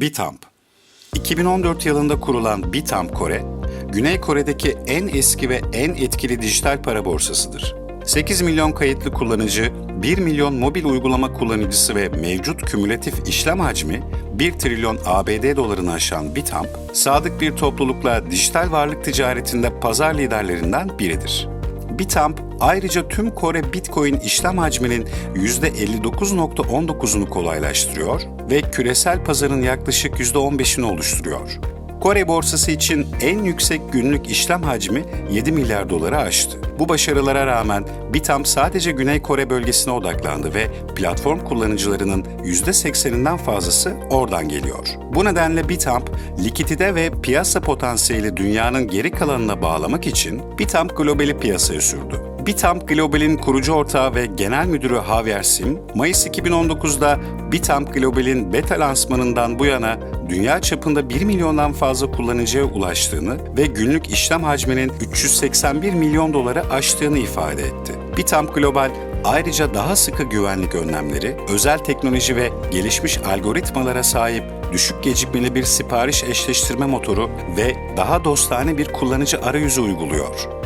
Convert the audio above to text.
Bitamp 2014 yılında kurulan Bitamp Kore, Güney Kore'deki en eski ve en etkili dijital para borsasıdır. 8 milyon kayıtlı kullanıcı, 1 milyon mobil uygulama kullanıcısı ve mevcut kümülatif işlem hacmi 1 trilyon ABD dolarını aşan Bitamp, sadık bir toplulukla dijital varlık ticaretinde pazar liderlerinden biridir. Bitamp ayrıca tüm Kore Bitcoin işlem hacminin %59.19'unu kolaylaştırıyor ve küresel pazarın yaklaşık %15'ini oluşturuyor. Kore borsası için en yüksek günlük işlem hacmi 7 milyar doları aştı. Bu başarılara rağmen Bitamp sadece Güney Kore bölgesine odaklandı ve platform kullanıcılarının %80'inden fazlası oradan geliyor. Bu nedenle Bitamp, likidite ve piyasa potansiyeli dünyanın geri kalanına bağlamak için Bitamp globali piyasaya sürdü. Bitamp Global'in kurucu ortağı ve genel müdürü Javier Sim, Mayıs 2019'da Bitamp Global'in beta lansmanından bu yana dünya çapında 1 milyondan fazla kullanıcıya ulaştığını ve günlük işlem hacminin 381 milyon doları aştığını ifade etti. Bitamp Global ayrıca daha sıkı güvenlik önlemleri, özel teknoloji ve gelişmiş algoritmalara sahip düşük gecikmeli bir sipariş eşleştirme motoru ve daha dostane bir kullanıcı arayüzü uyguluyor.